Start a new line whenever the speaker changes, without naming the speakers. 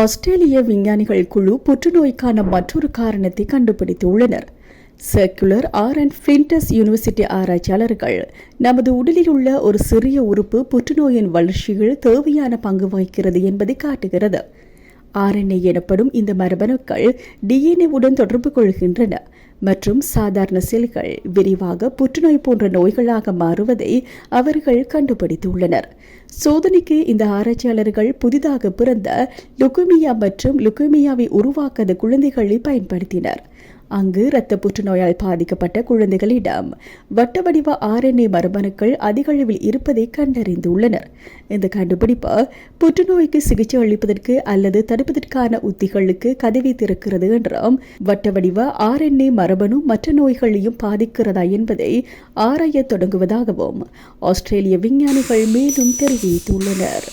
ஆஸ்திரேலிய விஞ்ஞானிகள் குழு புற்றுநோய்க்கான மற்றொரு காரணத்தை கண்டுபிடித்துள்ளனர். Circular R and Flinders University ஆராய்ச்சியாளர்கள் நமது உடலில் உள்ள ஒரு சிறிய உறுப்பு புற்றுநோயின் வளர்ச்சியில் தேவையான பங்கு வகிக்கிறது என்பதை காட்டுகிறது. ஆர்என்ஏ எனப்படும் இந்த மரபணுக்கள் டிஎன்ஏவுடன் தொடர்பு கொள்கின்றன மற்றும் சாதாரண செல்கள் விரிவாக புற்றுநோய் போன்ற நோய்களாக மாறுவதை அவர்கள் கண்டுபிடித்துள்ளனர். சோதனைக்கு இந்த ஆராய்ச்சியாளர்கள் புதிதாக பிறந்த லுக்குமியா மற்றும் லுக்குமியாவை உருவாக்காத குழந்தைகளை பயன்படுத்தினர். அங்கு இரத்த புற்றுநோயால் பாதிக்கப்பட்ட குழந்தைகளிடம் வட்ட வடிவ ஆர்என்ஏ மரபணுக்கள் அதிக அளவில் இருப்பதை கண்டறிந்துள்ளனர். இந்த கண்டுபிடிப்பு புற்றுநோய்க்கு சிகிச்சை அளிப்பதற்கு அல்லது தடுப்பதற்கான உத்திகளுக்கு கதவை திறக்கிறது என்றும் வட்ட வடிவ ஆர்என்ஏ மரபணு மற்ற நோய்களையும் பாதிக்கிறதா என்பதை ஆராயத் தொடங்குவதாகவும் ஆஸ்திரேலிய விஞ்ஞானிகள் மேலும் தெரிவித்துள்ளனர்.